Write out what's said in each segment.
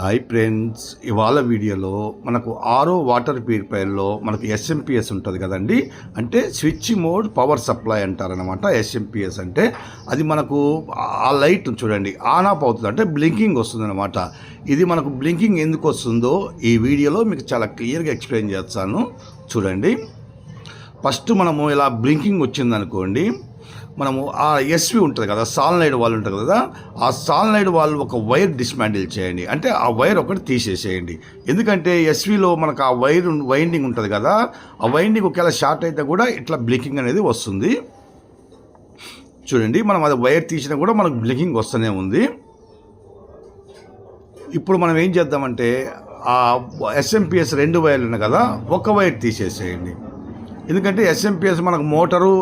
Hi friends ఇవాళ వీడియోలో మనకు ఆరో వాటర్ ప్యూరిఫైర్లో మనకు ఎస్ఎంపిఎస్ ఉంటుంది కదండి? అంటే స్విచ్ మోడ్ పవర్ సప్లై అంటారనమాట ఎస్ఎంపిఎస్ అంటే. అది మనకు ఆ లైట్ చూడండి ఆన్ ఆఫ్ అవుతుంది అంటే బ్లింకింగ్ వస్తుంది అనమాట ఇది మనకు బ్లింకింగ్ ఎందుకు వస్తుందో ఈ వీడియోలో మీకు చాలా క్లియర్గా ఎక్స్ప్లెయిన్ చేస్తాను. చూడండి. ఫస్ట్ మనము ఇలా బ్లింకింగ్ వచ్చిందనుకోండి మనము ఆ ఎస్వి ఉంటుంది కదా సాల్నైడ్ వాల్ ఉంటుంది కదా ఆ సాల్నైడ్ వాల్ ఒక వైర్ డిస్మాండిల్ చేయండి. అంటే ఆ వైర్ ఒకటి తీసేసేయండి. ఎందుకంటే ఎస్విలో మనకు ఆ వైర్ వైండింగ్ ఉంటుంది కదా ఆ వైండింగ్ ఒకవేళ షార్ట్ అయితే కూడా ఇట్లా బ్లింకింగ్ అనేది వస్తుంది. చూడండి మనం అది వైర్ తీసినా కూడా మనకు బ్లికింగ్ వస్తూనే ఉంది. ఇప్పుడు మనం ఏం చేద్దామంటే ఆ ఎస్ఎంపిఎస్ రెండు వైర్లు ఉన్నాయి కదా ఒక వైర్ తీసేసేయండి. ఎందుకంటే ఎస్ఎంపిఎస్ మనకు మోటారు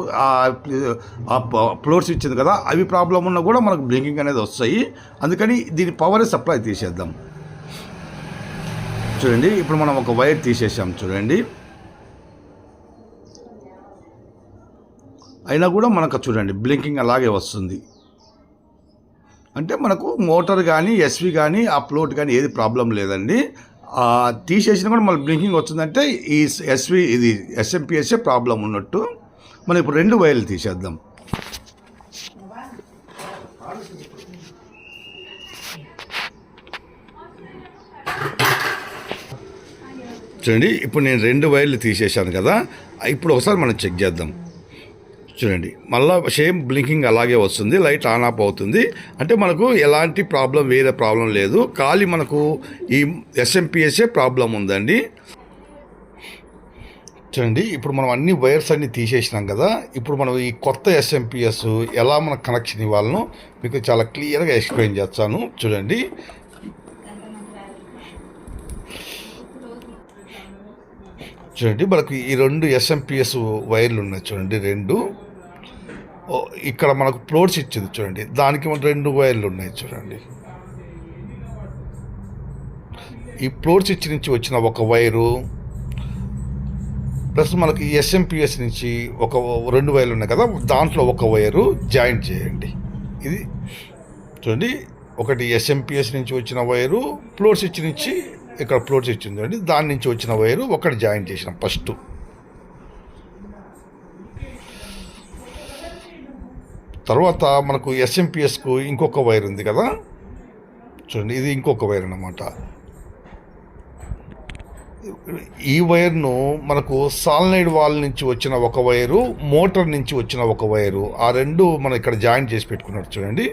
ఫ్లోర్స్ ఇచ్చింది కదా అవి ప్రాబ్లం ఉన్నా కూడా మనకు బ్లింకింగ్ అనేది వస్తాయి. అందుకని దీని పవర్ సప్లై తీసేద్దాం. చూడండి ఇప్పుడు మనం ఒక వైర్ తీసేసాం చూడండి. అయినా కూడా మనకు చూడండి బ్లింకింగ్ అలాగే వస్తుంది. అంటే మనకు మోటార్ కానీ ఎస్వి కానీ ఆ ఫ్లోట్ కానీ ఏది ప్రాబ్లం లేదండి. తీసేసినా కూడా మళ్ళీ బ్లింకింగ్ వచ్చిందంటే ఈ ఎస్వి ఇది ఎస్ఎంపిఎస్ఏ ప్రాబ్లం ఉన్నట్టు. మనం ఇప్పుడు రెండు వైర్లు తీసేద్దాం. చూడండి ఇప్పుడు నేను రెండు వైర్లు తీసేశాను కదా. ఇప్పుడు ఒకసారి మనం చెక్ చేద్దాం. చూడండి. మళ్ళీ సేమ్ బ్లింకింగ్ అలాగే వస్తుంది. లైట్ ఆన్ ఆఫ్ అవుతుంది. అంటే మనకు ఎలాంటి ప్రాబ్లం వేరే ప్రాబ్లం లేదు. ఖాళీ మనకు ఈ ఎస్ఎంపిఎస్ఏ ప్రాబ్లం ఉందండి. చూడండి. ఇప్పుడు మనం అన్ని వైర్స్ అన్ని తీసేసినాం కదా. ఇప్పుడు మనం ఈ కొత్త ఎస్ఎంపిఎస్ ఎలా మనకు కనెక్షన్ ఇవ్వాలనో మీకు చాలా క్లియర్గా ఎక్స్ప్లెయిన్ చేస్తాను. చూడండి. చూడండి. మనకు ఈ రెండు ఎస్ఎంపిఎస్ వైర్లు ఉన్నాయి. చూడండి. రెండు. ఇక్కడ మనకు ప్లోట్స్ ఇచ్చింది చూడండి. దానికి రెండు వైర్లు ఉన్నాయి చూడండి. ఈ ప్లోట్స్ ఇచ్చి నుంచి వచ్చిన ఒక వైరు ప్లస్ మనకి ఎస్ఎంపిఎస్ నుంచి ఒక రెండు వైర్లు ఉన్నాయి కదా దాంట్లో ఒక వైరు జాయింట్ చేయండి. ఇది చూడండి ఒకటి ఎస్ఎంపిఎస్ నుంచి వచ్చిన వైరు ప్లోట్స్ ఇచ్చి నుంచి ఇక్కడ ప్లోట్స్ ఇచ్చింది చూడండి. దాని నుంచి వచ్చిన వైరు ఒకటి జాయింట్ చేసినాం ఫస్ట్. తర్వాత మనకు ఎస్ఎంపిఎస్కు ఇంకొక వైర్ ఉంది కదా? చూడండి ఇది ఇంకొక వైర్ అన్నమాట. ఈ వైర్ను మనకు సాల్నైడ్ వాల్ నుంచి వచ్చిన ఒక వైరు మోటార్ నుంచి వచ్చిన ఒక వైరు ఆ రెండు మనం ఇక్కడ జాయింట్ చేసి పెట్టుకున్నారు చూడండి.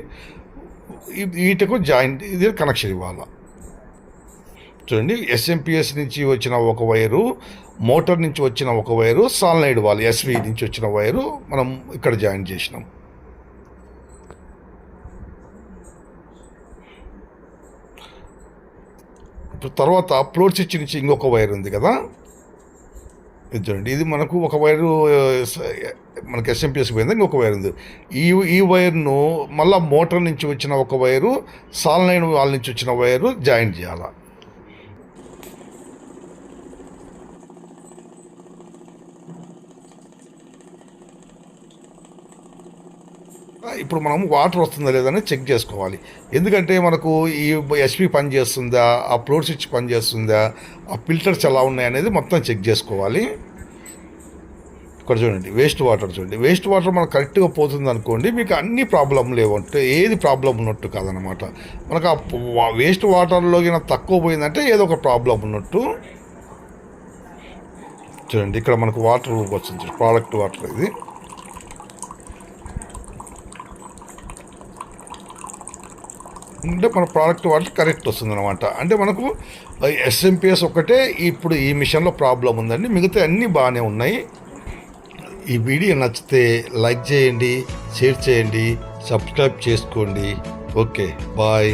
వీటికు జాయింట్ ఇది కనెక్షన్ ఇవ్వాలి. చూడండి ఎస్ఎంపిఎస్ నుంచి వచ్చిన ఒక వైరు మోటార్ నుంచి వచ్చిన ఒక వైరు సాల్నైడ్ వాల్ ఎస్వి నుంచి వచ్చిన వైరు మనం ఇక్కడ జాయిన్ చేసినాం. తర్వాత అప్లోడ్ స్విచ్ నుంచి ఇంకొక వైర్ ఉంది కదా? ఇది చూడండి ఇది మనకు ఒక వైరు మనకి ఎస్ఎంపిఎస్ పోయింది ఇంకొక వైర్ ఉంది. ఈ ఈ వైర్ను మళ్ళీ మోటార్ నుంచి వచ్చిన ఒక వైరు సాల్నైన్ వాళ్ళ నుంచి వచ్చిన వైరు జాయింట్ చేయాలి? ఇప్పుడు మనం వాటర్ వస్తుందా లేదని చెక్ చేసుకోవాలి. ఎందుకంటే మనకు ఈ ఎస్పీ పని చేస్తుందా ఆ ఫ్లోర్ స్విచ్ పని చేస్తుందా ఆ ఫిల్టర్స్ ఎలా ఉన్నాయి అనేది మొత్తం చెక్ చేసుకోవాలి. ఇక్కడ చూడండి వేస్ట్ వాటర్ చూడండి. వేస్ట్ వాటర్ మనకు కరెక్ట్గా పోతుంది అనుకోండి మీకు అన్ని ప్రాబ్లం లేవంటే ఏది ప్రాబ్లం ఉన్నట్టు కాదనమాట మనకు ఆ వేస్ట్ వాటర్లో గిన తక్కువ పోయిందంటే ఏదో ఒక ప్రాబ్లం ఉన్నట్టు. చూడండి ఇక్కడ మనకు వాటర్ వచ్చింది ప్రోడక్ట్ వాటర్ ఇది. అంటే మన ప్రోడక్ట్ వాటికి కరెక్ట్ వస్తుంది అనమాట అంటే మనకు ఎస్ఎంపిఎస్ ఒక్కటే ఇప్పుడు ఈ మిషన్లో ప్రాబ్లం ఉందండి. మిగతా అన్నీ బాగానే ఉన్నాయి. ఈ వీడియో నచ్చితే లైక్ చేయండి షేర్ చేయండి సబ్స్క్రైబ్ చేసుకోండి. Okay bye.